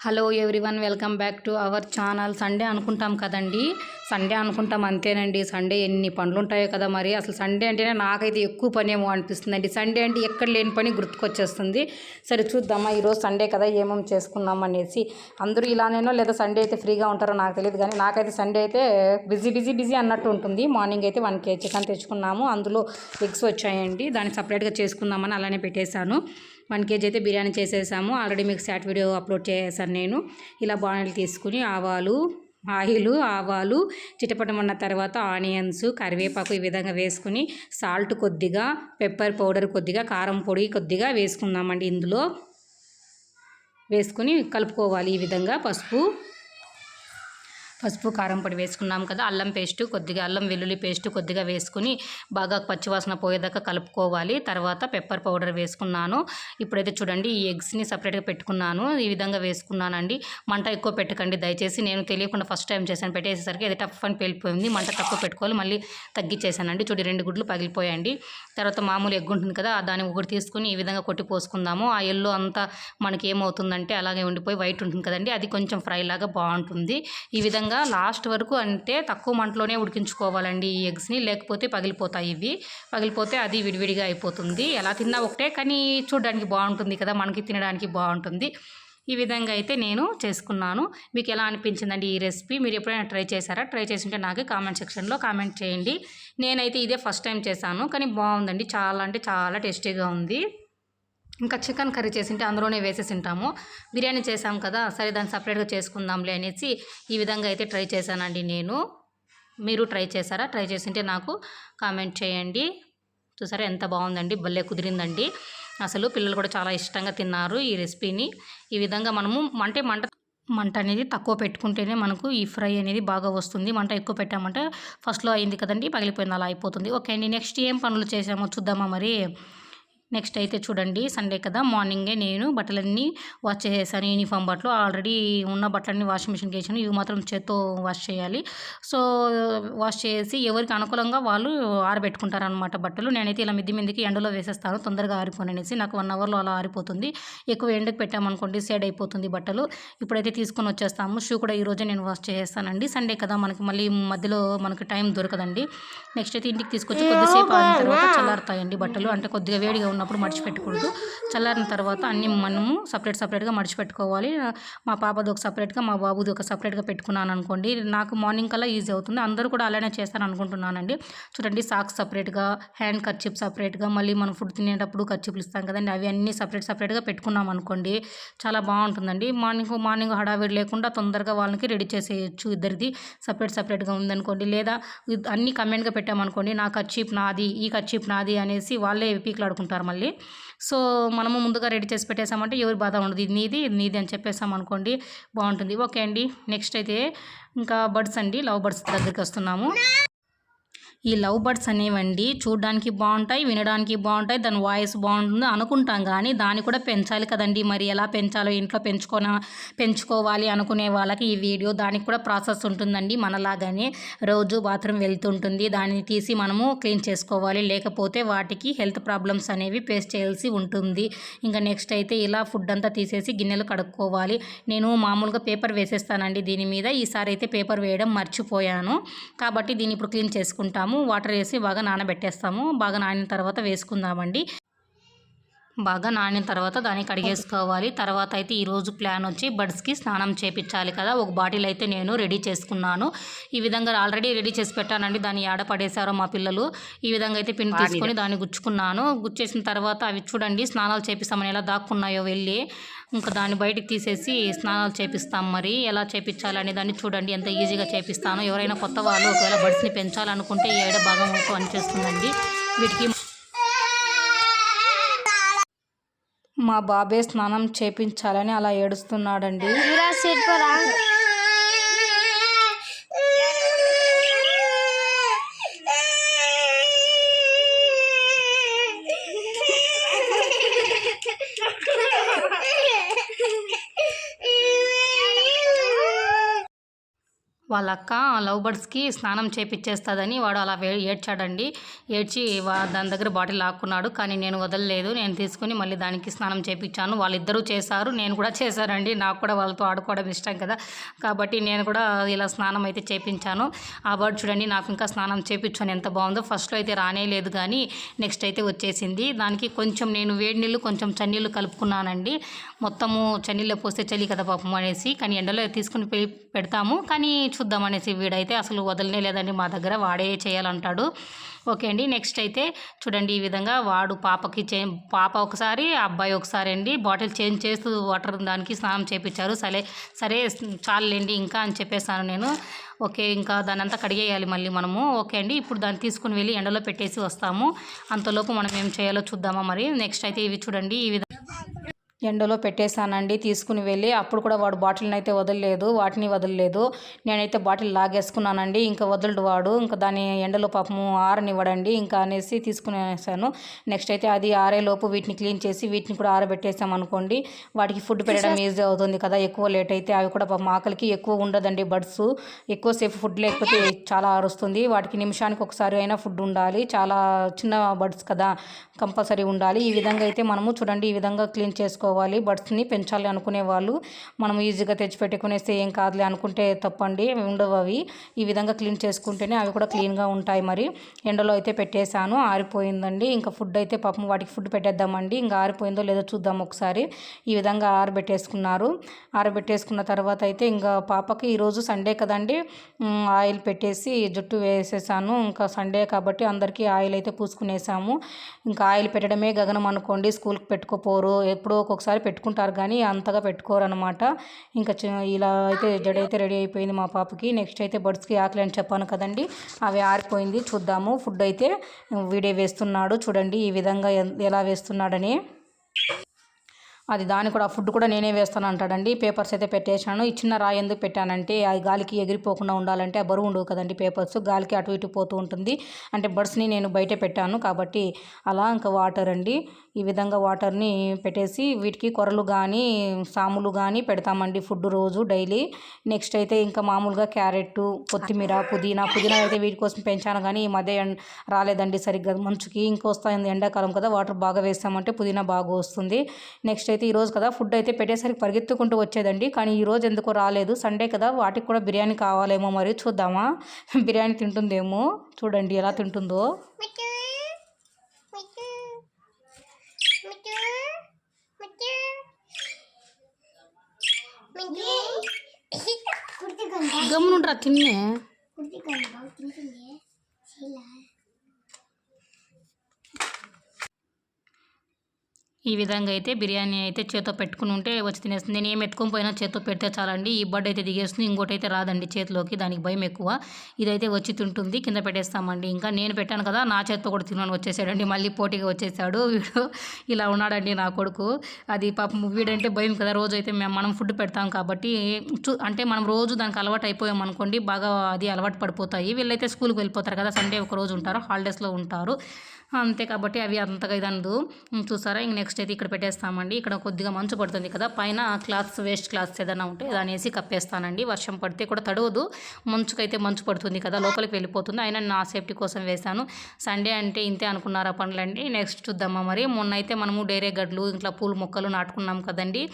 Hello everyone welcome back to our channel Sunday అనుకుంటాం కదండి. Sunday అనుకుంటాం అంతేనండి. సండే ఎన్ని పనులు ఉంటాయో కదా మరి. అసలు సండే అంటేనే నాకైతే ఎక్కువ పని ఏమో అనిపిస్తుందండి. సండే అంటే ఎక్కడ లేని పని గుర్తుకొచ్చేస్తుంది. సరే చూద్దామా ఈరోజు సండే కదా ఏమేమి చేసుకున్నాం అనేసి. అందరూ ఇలానేనో లేదా సండే అయితే ఫ్రీగా ఉంటారో నాకు తెలియదు కానీ నాకైతే సండే అయితే బిజీ బిజీ బిజీ అన్నట్టు ఉంటుంది. మార్నింగ్ అయితే వన్ కేజీ చికెన్ తెచ్చుకున్నాము. అందులో ఎగ్స్ వచ్చాయండి. దాన్ని సపరేట్గా చేసుకుందామని అలానే పెట్టేశాను. వన్ కేజీ అయితే బిర్యానీ చేసేసాము. ఆల్రెడీ మీకు శాట్ వీడియో అప్లోడ్ చేశాను నేను. ఇలా బాణలు తీసుకుని ఆవాలు ఆయిలు ఆవాలు చిటపటమన్న తర్వాత ఆనియన్స్ కరివేపాకు ఈ విధంగా వేసుకుని సాల్ట్ కొద్దిగా పెప్పర్ పౌడర్ కొద్దిగా కారం పొడి కొద్దిగా వేసుకుందామండి ఇందులో. వేసుకుని కలుపుకోవాలి ఈ విధంగా పసుపు. పసుపు కారం పొడి వేసుకున్నాం కదా అల్లం పేస్ట్ కొద్దిగా అల్లం వెల్లుల్లి పేస్ట్ కొద్దిగా వేసుకుని బాగా పచ్చివాసన పోయేదాకా కలుపుకోవాలి. తర్వాత పెప్పర్ పౌడర్ వేసుకున్నాను. ఇప్పుడైతే చూడండి ఈ ఎగ్స్ని సపరేట్గా పెట్టుకున్నాను. ఈ విధంగా వేసుకున్నానండి. మంట ఎక్కువ పెట్టకండి దయచేసి. నేను తెలియకుండా ఫస్ట్ టైం చేశాను. పెట్టేసేసరికి అది టఫ్ అని పేలిపోయింది. మంట తక్కువ పెట్టుకోవాలి. మళ్ళీ తగ్గించేసానండి చూడండి రెండు గుడ్లు పగిలిపోయాయండి. తర్వాత మామూలు ఎగ్ ఉంటుంది కదా దాన్ని ఒకటి తీసుకుని ఈ విధంగా కొట్టి పోసుకుందాము. ఆ ఎల్లో అంతా మనకి ఏమవుతుందంటే అలాగే ఉండిపోయి వైట్ ఉంటుంది కదండి. అది కొంచెం ఫ్రై లాగా బాగుంటుంది. ఈ విధంగా లాస్ట్ వరకు అంటే తక్కువ మంటలోనే ఉడికించుకోవాలండి ఈ ఎగ్స్ని. లేకపోతే పగిలిపోతాయి ఇవి. పగిలిపోతే అది విడివిడిగా అయిపోతుంది. ఎలా తిన్నా ఒకటే కానీ చూడడానికి బాగుంటుంది కదా మనకి తినడానికి బాగుంటుంది. ఈ విధంగా అయితే నేను చేసుకున్నాను. మీకు ఎలా అనిపించిందండి ఈ రెసిపీ? మీరు ఎప్పుడైనా ట్రై చేశారా? ట్రై చేసింటే నాకు కామెంట్ సెక్షన్లో కామెంట్ చేయండి. నేనైతే ఇదే ఫస్ట్ టైం చేశాను కానీ బాగుందండి. చాలా అంటే చాలా టేస్టీగా ఉంది. ఇంకా చికెన్ కర్రీ చేసింటే అందులోనే వేసేసి ఉంటాము బిర్యానీ చేసాం కదా సరే దాన్ని సపరేట్గా చేసుకుందాంలే అనేసి ఈ విధంగా అయితే ట్రై చేశానండి నేను. మీరు ట్రై చేశారా? ట్రై చేసింటే నాకు కామెంట్ చేయండి. చూసారా ఎంత బాగుందండి భలే కుదిరిందండి. అసలు పిల్లలు కూడా చాలా ఇష్టంగా తిన్నారు ఈ రెసిపీని. ఈ విధంగా మనము అంటే మంట మంట అనేది తక్కువ పెట్టుకుంటేనే మనకు ఈ ఫ్రై అనేది బాగా వస్తుంది. మంట ఎక్కువ పెట్టామంటే ఫస్ట్లో అయింది కదండి పగిలిపోయింది అలా అయిపోతుంది. ఓకే అండి నెక్స్ట్ ఏం పనులు చేసామో చూద్దామా మరి? నెక్స్ట్ అయితే చూడండి సండే కదా మార్నింగే నేను బట్టలన్నీ వాష్ చేసేసాను యూనిఫామ్ బట్టలు. ఆల్రెడీ ఉన్న బట్టలన్నీ వాషింగ్ మిషన్కి వేసాను ఇవి మాత్రం చేత్తో వాష్ చేయాలి. సో వాష్ చేసి ఎవరికి అనుకూలంగా వాళ్ళు ఆరబెట్టుకుంటారనమాట బట్టలు. నేనైతే ఇలా మిద్ది మిందికి ఎండలో వేసేస్తాను తొందరగా ఆరిపోననేసి. నాకు వన్ అవర్లో అలా ఆరిపోతుంది. ఎక్కువ ఎండకు పెట్టామనుకోండి సేడ్ అయిపోతుంది బట్టలు. ఇప్పుడైతే తీసుకొని వచ్చేస్తాము. షూ కూడా ఈరోజు నేను వాష్ చేసేస్తానండి. సండే కదా మనకి మళ్ళీ మధ్యలో మనకి టైం దొరకదండి. నెక్స్ట్ అయితే ఇంటికి తీసుకొచ్చి కొద్దిసేపు ఆగిన తర్వాత చల్లారుతాయండి బట్టలు. అంటే కొద్దిగా వేడిగా ఉన్నప్పుడు మడిచిపెట్టకూడదు చల్లారిన తర్వాత అన్ని మనము సపరేట్ సపరేట్గా మడిచిపెట్టుకోవాలి. మా పాపది ఒక సపరేట్గా మా బాబుది ఒక సపరేట్గా పెట్టుకున్నాను అనుకోండి. నాకు మార్నింగ్ కల్లా ఈజీ అవుతుంది. అందరూ కూడా అలానే చేస్తారు అనుకుంటున్నానండి చూడండి సాక్స్ సపరేట్గా హ్యాండ్ కర్చిప్ సపరేట్గా మళ్ళీ మనం ఫుడ్ తినేటప్పుడు కర్చిప్లు ఇస్తాం కదండి. అవి అన్నీ సపరేట్ సపరేట్గా పెట్టుకున్నాం అనుకోండి చాలా బాగుంటుందండి. మార్నింగ్ మార్నింగ్ హడావిడి లేకుండా తొందరగా వాళ్ళకి రెడీ చేసేయచ్చు ఇద్దరిది సపరేట్ సపరేట్గా ఉందనుకోండి. లేదా అన్ని కమెంట్గా పెట్టామనుకోండి నా కర్చీప్ నాది ఈ కర్చీప్ నాది అనేసి వాళ్ళే పీకులాడుకుంటారు మళ్ళీ. సో మనము ముందుగా రెడీ చేసి పెట్టేసామంటే ఎవరి బాధ ఉండదు. ఇది నీది ఇది నీది అని చెప్పేసాం అనుకోండి బాగుంటుంది. ఓకే అండి నెక్స్ట్ అయితే ఇంకా బర్డ్స్ అండి లవ్ బర్డ్స్ దగ్గరికి వస్తున్నాము. ఈ లవ్ బర్డ్స్ అనేవండి చూడడానికి బాగుంటాయి వినడానికి బాగుంటాయి దాని వాయిస్ బాగుంటుంది అనుకుంటాం కానీ దాన్ని కూడా పెంచాలి కదండి. మరి ఎలా పెంచాలో ఇంట్లో పెంచుకోన పెంచుకోవాలి అనుకునే వాళ్ళకి ఈ వీడియో దానికి కూడా ప్రాసెస్ ఉంటుందండి మనలాగానే. రోజు బాత్రూమ్ వెళ్తుంటుంది దాన్ని తీసి మనము క్లీన్ చేసుకోవాలి. లేకపోతే వాటికి హెల్త్ ప్రాబ్లమ్స్ అనేవి ఫేస్ చేయాల్సి ఉంటుంది. ఇంకా నెక్స్ట్ అయితే ఇలా ఫుడ్ అంతా తీసేసి గిన్నెలు కడుక్కోవాలి. నేను మామూలుగా పేపర్ వేసేస్తానండి దీని మీద. ఈసారి అయితే పేపర్ వేయడం మర్చిపోయాను. కాబట్టి దీన్ని ఇప్పుడు క్లీన్ చేసుకుంటాము. వాటర్ వేసి బాగా నానబెట్టేస్తాము. బాగా నానిన తర్వాత వేసుకుందామండి. బాగా నానిన తర్వాత దాన్ని కడిగేసుకోవాలి. తర్వాత అయితే ఈరోజు ప్లాన్ వచ్చి బర్డ్స్కి స్నానం చేపించాలి కదా. ఒక బాటిల్ అయితే నేను రెడీ చేసుకున్నాను. ఈ విధంగా ఆల్రెడీ రెడీ చేసి పెట్టానండి. దాన్ని ఆడ పడేశారో మా పిల్లలు. ఈ విధంగా అయితే పిన్ తీసుకొని దాన్ని గుచ్చుకున్నాను. గుచ్చేసిన తర్వాత అవి చూడండి స్నానాలు చేపిస్తామని ఎలా దాక్కున్నాయో వెళ్ళి. ఇంకా దాన్ని బయటికి తీసేసి స్నానాలు చేపిస్తాం మరి. ఎలా చేపించాలి దాన్ని చూడండి. ఎంత ఈజీగా చేపిస్తాను. ఎవరైనా కొత్త వాళ్ళు ఒకవేళ బడ్స్ని పెంచాలనుకుంటే ఈ ఏడ భాగం పనిచేస్తుందండి. వీటికి మా బాబే స్నానం చేపించాలని అలా ఏడుస్తున్నాడండి. వాళ్ళ అక్క లవ్ బర్డ్స్కి స్నానం చేపిచ్చేస్తుందని వాడు అలా వే ఏడ్చాడండి. ఏడ్చి వా దాని దగ్గర బాటిల్ లాక్కున్నాడు. కానీ నేను వదలలేదు. నేను తీసుకుని మళ్ళీ దానికి స్నానం చేపించాను వాళ్ళిద్దరూ చేశారు. నేను కూడా చేశానండి. నాకు కూడా వాళ్ళతో ఆడుకోవడం ఇష్టం కదా. కాబట్టి నేను కూడా ఇలా స్నానం అయితే చేపించాను. ఆ బర్డ్ చూడండి నాకు ఇంకా స్నానం చేపించాను ఎంత బాగుందో. ఫస్ట్లో అయితే రానే లేదు కానీ నెక్స్ట్ అయితే వచ్చేసింది. దానికి కొంచెం నేను వేడి నీళ్ళు కొంచెం చన్నీళ్ళు కలుపుకున్నానండి. మొత్తము చన్నీళ్ళు పోస్తే చలి కదా పాపం అనేసి. కానీ ఎండలో తీసుకుని పెడతాము. కానీ చూద్దాం అనేసి వీడైతే అసలు వదలనే లేదండి మా దగ్గర వాడే చేయాలంటాడు. ఓకే అండి నెక్స్ట్ అయితే చూడండి ఈ విధంగా వాడు పాపకి చే పాప ఒకసారి అబ్బాయి ఒకసారి అండి బాటిల్ చేంజ్ చేస్తూ వాటర్ దానికి స్నానం చేయించారు సరే సరే చాలండి ఇంకా అని చెప్పేసాను నేను. ఓకే ఇంకా దాని అంతా కడిగేయాలి మళ్ళీ మనము. ఓకే అండి ఇప్పుడు దాన్ని తీసుకుని వెళ్ళి ఎండలో పెట్టేసి వస్తాము. అంతలోపు మనం ఏం చేయాలో చూద్దామా మరి. నెక్స్ట్ అయితే ఇవి చూడండి ఈ విధంగా ఎండలో పెట్టేశానండి. తీసుకుని వెళ్ళి అప్పుడు కూడా వాడు బాటిల్ని అయితే వదలలేదు వాటిని వదలలేదు. నేనైతే బాటిల్ లాగేసుకున్నానండి. ఇంకా వదలడు వాడు. ఇంకా దాని ఎండలో పాపము ఆరనివ్వడండి. ఇంకా అనేసి తీసుకునేసాను. నెక్స్ట్ అయితే అది ఆరేలోపు వీటిని క్లీన్ చేసి వీటిని కూడా ఆరబెట్టేసాం అనుకోండి. వాటికి ఫుడ్ పెట్టడం ఈజీ అవుతుంది కదా. ఎక్కువ లేట్ అయితే అవి కూడా పాపం ఆకలికి ఎక్కువ ఉండదండి బడ్స్ ఎక్కువసేపు ఫుడ్ లేకపోతే చాలా అరుస్తుంది. వాటికి నిమిషానికి ఒకసారి అయినా ఫుడ్ ఉండాలి. చాలా చిన్న బడ్స్ కదా. కంపల్సరీ ఉండాలి. ఈ విధంగా అయితే మనము చూడండి. ఈ విధంగా క్లీన్ చేసుకోవాలి బడ్స్ని పెంచాలి అనుకునే వాళ్ళు. మనం ఈజీగా తెచ్చి పెట్టుకునేస్తే ఏం కాదులే అనుకుంటే తప్పండి ఉండవు అవి. ఈ విధంగా క్లీన్ చేసుకుంటేనే అవి కూడా క్లీన్గా ఉంటాయి మరి. ఎండలో అయితే పెట్టేశాను ఆరిపోయిందండి. ఇంకా ఫుడ్ అయితే పాపం వాటికి ఫుడ్ పెట్టేద్దామండి. ఇంకా ఆరిపోయిందో లేదో చూద్దాం ఒకసారి. ఈ విధంగా ఆరబెట్టేసుకున్నారు. ఆరబెట్టేసుకున్న తర్వాత అయితే ఇంకా పాపకి ఈరోజు సండే కదండి ఆయిల్ పెట్టేసి జుట్టు వేసేసాను. ఇంకా సండే కాబట్టి అందరికీ ఆయిల్ అయితే పూసుకునేసాము. ఇంకా ఆయిల్ పెట్టడమే గగనం అనుకోండి స్కూల్కి పెట్టుకోపోరు. ఎప్పుడో ఒక్కొక్కసారి పెట్టుకుంటారు కానీ అంతగా పెట్టుకోరు అనమాట ఇంకా ఇలా అయితే జడ అయితే రెడీ అయిపోయింది మా పాపకి. నెక్స్ట్ అయితే బర్డ్స్కి ఆకలి అని చెప్పాను కదండి. అవి ఆరిపోయింది. చూద్దాము. ఫుడ్ అయితే వీడే వేస్తున్నాడు. చూడండి ఈ విధంగా ఎలా వేస్తున్నాడని. అది దాని కూడా ఫుడ్ కూడా నేనే వేస్తాను అంటాడండి. పేపర్స్ అయితే పెట్టేశాను. ఈ చిన్న రాయి ఎందుకు పెట్టానంటే అది గాలికి ఎగిరిపోకుండా ఉండాలంటే ఆ బరువు ఉండవు కదండి పేపర్స్. గాలికి అటు ఇటు పోతూ ఉంటుంది. అంటే బర్డ్స్ని నేను బయట పెట్టాను కాబట్టి అలా ఇంకా వాటర్ అండి. ఈ విధంగా వాటర్ని పెట్టేసి వీటికి కొరలు కానీ సాములు కానీ పెడతామండి ఫుడ్ రోజు డైలీ. నెక్స్ట్ అయితే ఇంకా మామూలుగా క్యారెట్ కొత్తిమీర పుదీనా పుదీనా అయితే వీటి కోసం పెంచాను కానీ ఈ మధ్య రాలేదండి సరిగ్గా. మంచుకి ఇంకొస్తాయి ఎండాకాలం కదా వాటర్ బాగా వేస్తామంటే పుదీనా బాగా వస్తుంది. నెక్స్ట్ అయితే ఈరోజు కదా ఫుడ్ అయితే పెట్టేసరికి పరిగెత్తుకుంటూ వచ్చేదండి. కానీ ఈరోజు ఎందుకో రాలేదు. సండే కదా వాటికి కూడా బిర్యానీ కావాలేమో మరి చూద్దామా? బిర్యానీ తింటుందేమో? చూడండి ఎలా తింటుందో. గమ్మునుండ్రా తిన్నే. ఈ విధంగా అయితే బిర్యానీ అయితే చేత్తో పెట్టుకుని ఉంటే వచ్చి తినేస్తుంది. నేను ఏం ఎత్తుకొని పోయినా చేత్తో పెడితే చాలండి. ఈ బర్డ్ అయితే దిగేస్తుంది. ఇంకోటి అయితే రాదండి చేతిలోకి. దానికి భయం ఎక్కువ. ఇదైతే వచ్చి తింటుంది. కింద పెట్టేస్తామండి. ఇంకా నేను పెట్టాను కదా నా చేత్తో కూడా తినని వచ్చేసాడండి. మళ్ళీ పోటీగా వచ్చేసాడు. వీడు ఇలా ఉన్నాడండి నా కొడుకు. అది పాపం వీడంటే భయం కదా. రోజు అయితే మేము మనం ఫుడ్ పెడతాం కాబట్టి చూ- అంటే మనం రోజు దానికి అలవాటు అయిపోయాం అనుకోండి బాగా అది అలవాటు పడిపోతాయి. వీళ్ళైతే స్కూల్కి వెళ్ళిపోతారు కదా సండే ఒక రోజు ఉంటారు హాలిడేస్లో ఉంటారు. అంతే కాబట్టి అవి అంతగా ఇదనదు. చూసారా? ఇంక నెక్స్ట్ అయితే ఇక్కడ పెట్టేస్తామండి. ఇక్కడ కొద్దిగా మంచు పడుతుంది కదా. పైన క్లాత్స్ వేస్ట్ క్లాత్స్ ఏదైనా ఉంటే దానేసి కప్పేస్తానండి. వర్షం పడితే కూడా తడవదు. మంచుకైతే మంచు పడుతుంది కదా. లోపలికి వెళ్ళిపోతుంది. అయినా నా సేఫ్టీ కోసం వేశాను. సండే అంటే ఇంతే అనుకున్నారా పనులండి. నెక్స్ట్ చూద్దామా మరి. మొన్న అయితే మనము డైరే గడ్లు ఇంట్లో పూల మొక్కలు నాటుకున్నాం కదండి.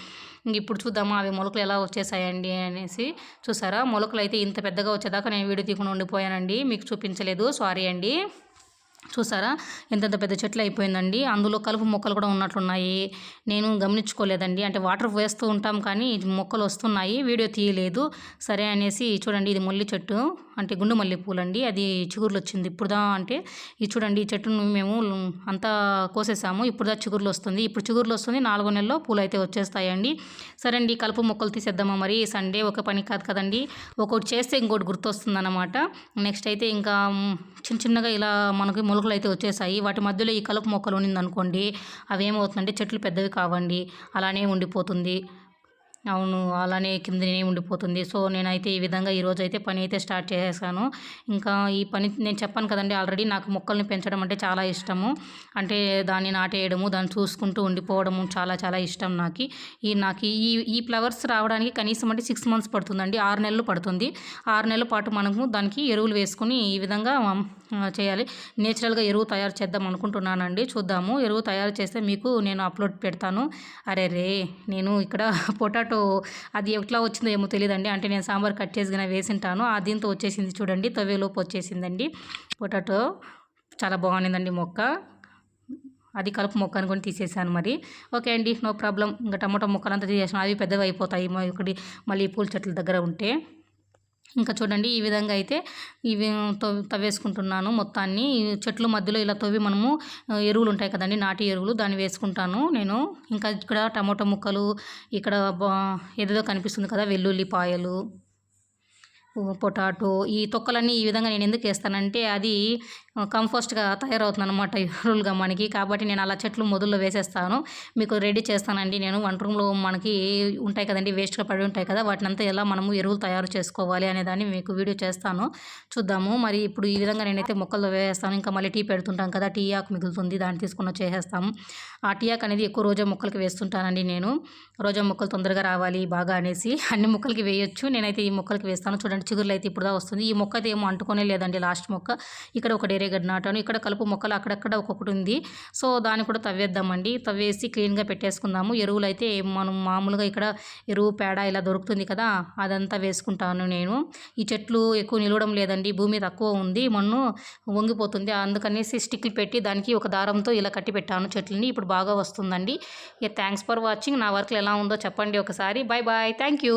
ఇప్పుడు చూద్దామా అవి మొలకలు ఎలా వచ్చేసాయండి అనేసి. చూసారా? మొలకలు అయితే ఇంత పెద్దగా వచ్చేదాకా నేను వీడియో తీకుండా ఉండిపోయానండి. మీకు చూపించలేదు. సారీ అండి. చూసారా? ఎంతెంత పెద్ద చెట్లు అయిపోయిందండి. అందులో కలుపు మొక్కలు కూడా ఉన్నట్లున్నాయి. నేను గమనించుకోలేదండి. అంటే వాటర్ వేస్తూ ఉంటాం కానీ మొక్కలు వస్తున్నాయి. వీడియో తీయలేదు. సరే అనేసి చూడండి ఇది మల్లి చెట్టు. అంటే గుండు మల్లె పూలండి. అది చిగుర్లు వచ్చింది. ఇప్పుడుదా అంటే ఇది చూడండి ఈ చెట్టును మేము అంతా కోసేసాము. ఇప్పుడుదా చిగురులు వస్తుంది. ఇప్పుడు చిగుర్లు వస్తుంది. నాలుగో నెలలో పూలు అయితే వచ్చేస్తాయండి. సరే అండి కలుపు మొక్కలు తీసేద్దామా మరి? సండే ఒక పని కాదు కదండి. ఒకటి చేస్తే ఇంకోటి గుర్తొస్తుంది అనమాట నెక్స్ట్ అయితే ఇంకా చిన్న చిన్నగా ఇలా మనకి మొలకలు అయితే వచ్చేసాయి. వాటి మధ్యలో ఈ కలుపు మొక్కలు ఉన్నిందనుకోండి అవి ఏమవుతుందంటే చెట్లు పెద్దవి కావండి. అలానే ఉండిపోతుంది. అవును అలానే కిందనే ఉండిపోతుంది. సో నేనైతే ఈ విధంగా ఈరోజు అయితే పని అయితే స్టార్ట్ చేసేసాను. ఇంకా ఈ పని నేను చెప్పాను కదండి ఆల్రెడీ నాకు మొక్కల్ని పెంచడం అంటే చాలా ఇష్టము. అంటే దాన్ని నాటేయడము దాన్ని చూసుకుంటూ ఉండిపోవడము చాలా చాలా ఇష్టం నాకు. ఈ నాకు ఈ ఈ ఫ్లవర్స్ రావడానికి కనీసం అంటే సిక్స్ మంత్స్ పడుతుందండి. ఆరు నెలలు పడుతుంది. ఆరు నెలల పాటు మనము దానికి ఎరువులు వేసుకుని ఈ విధంగా చేయాలి. నేచురల్గా ఎరువు తయారు చేద్దాం అనుకుంటున్నానండి. చూద్దాము. ఎరువు తయారు చేస్తే మీకు నేను అప్లోడ్ పెడతాను. అరే రే నేను ఇక్కడ పొటాటో అది ఎట్లా వచ్చిందో ఏమో తెలియదండి అంటే నేను సాంబార్ కట్ చేసి వేసింటాను. ఆ దీంతో వచ్చేసింది చూడండి. తవ్వేలోపు వచ్చేసిందండి. పొటాటో చాలా బాగుండిందండి మొక్క. అది కలుపు మొక్క అనుకొని తీసేసాను మరి. ఓకే అండి నో ప్రాబ్లం. ఇంకా టమాటో మొక్కలంతా తీసేసాను అవి పెద్దగా అయిపోతాయి. ఒకటి మళ్ళీ పూల చెట్ల దగ్గర ఉంటే. ఇంకా చూడండి ఈ విధంగా అయితే ఇవి తవ్వి తవ్వేసుకుంటున్నాను మొత్తాన్ని. చెట్లు చెట్ల మధ్యలో ఇలా తవ్వి మనము ఎరువులు ఉంటాయి కదండి నాటి ఎరువులు దాన్ని వేసుకుంటాను నేను. ఇంకా ఇక్కడ టమాటో ముక్కలు ఇక్కడ ఏదేదో కనిపిస్తుంది కదా వెల్లుల్లిపాయలు పొటాటో ఈ తొక్కలన్నీ ఈ విధంగా నేను ఎందుకు వేస్తానంటే అది కంపోస్ట్గా తయారవుతుంది అనమాట ఎరువులుగా మనకి కాబట్టి నేను అలా చెట్లు మొదల్లో వేసేస్తాను. మీకు రెడీ చేస్తానండి నేను. వంట రూమ్లో మనకి ఉంటాయి కదండి వేస్ట్గా పడి ఉంటాయి కదా వాటిని అంతా ఎలా మనము ఎరువులు తయారు చేసుకోవాలి అనే దాన్ని మీకు వీడియో చేస్తాను. చూద్దాము. మరి ఇప్పుడు ఈ విధంగా నేనైతే మొక్కల్లో వేస్తాను. ఇంకా మళ్ళీ టీ పెడుతుంటాం కదా టీ ఆకు మిగులుతుంది దాన్ని తీసుకుని చేసేస్తాము ఆ టీ ఆకు అనేది ఎక్కువ రోజా మొక్కలకి వేస్తుంటానండి నేను. రోజా మొక్కలు తొందరగా రావాలి బాగా అనేసి అన్ని మొక్కలకి వేయొచ్చు. నేనైతే ఈ మొక్కలకి వేస్తాను. చూడండి చిగురులు అయితే ఇప్పుడు వస్తుంది. ఈ మొక్క అయితే ఏమో అంటుకోనే లేదండి లాస్ట్ మొక్క. ఇక్కడ ఒక గడ్డి నాటాను ఇక్కడ కలుపు మొక్కలు అక్కడక్కడ ఒక్కొక్కటి ఉంది. సో దాన్ని కూడా తవ్వేద్దామండి. తవ్వేసి క్లీన్గా పెట్టేసుకుందాము. ఎరువులు అయితే మనం మామూలుగా ఇక్కడ ఎరువు పేడ ఇలా దొరుకుతుంది కదా అదంతా వేసుకుంటాను నేను. ఈ చెట్లు ఎక్కువ నిలవడం లేదండి. భూమి తక్కువ ఉంది. మన్ను వంగిపోతుంది. అందుకనేసి స్టిక్లు పెట్టి దానికి ఒక దారంతో ఇలా కట్టి పెట్టాను చెట్లని. ఇప్పుడు బాగా వస్తుందండి. Thanks for watching. నా వర్క్లు ఎలా ఉందో చెప్పండి ఒకసారి. Bye bye thank you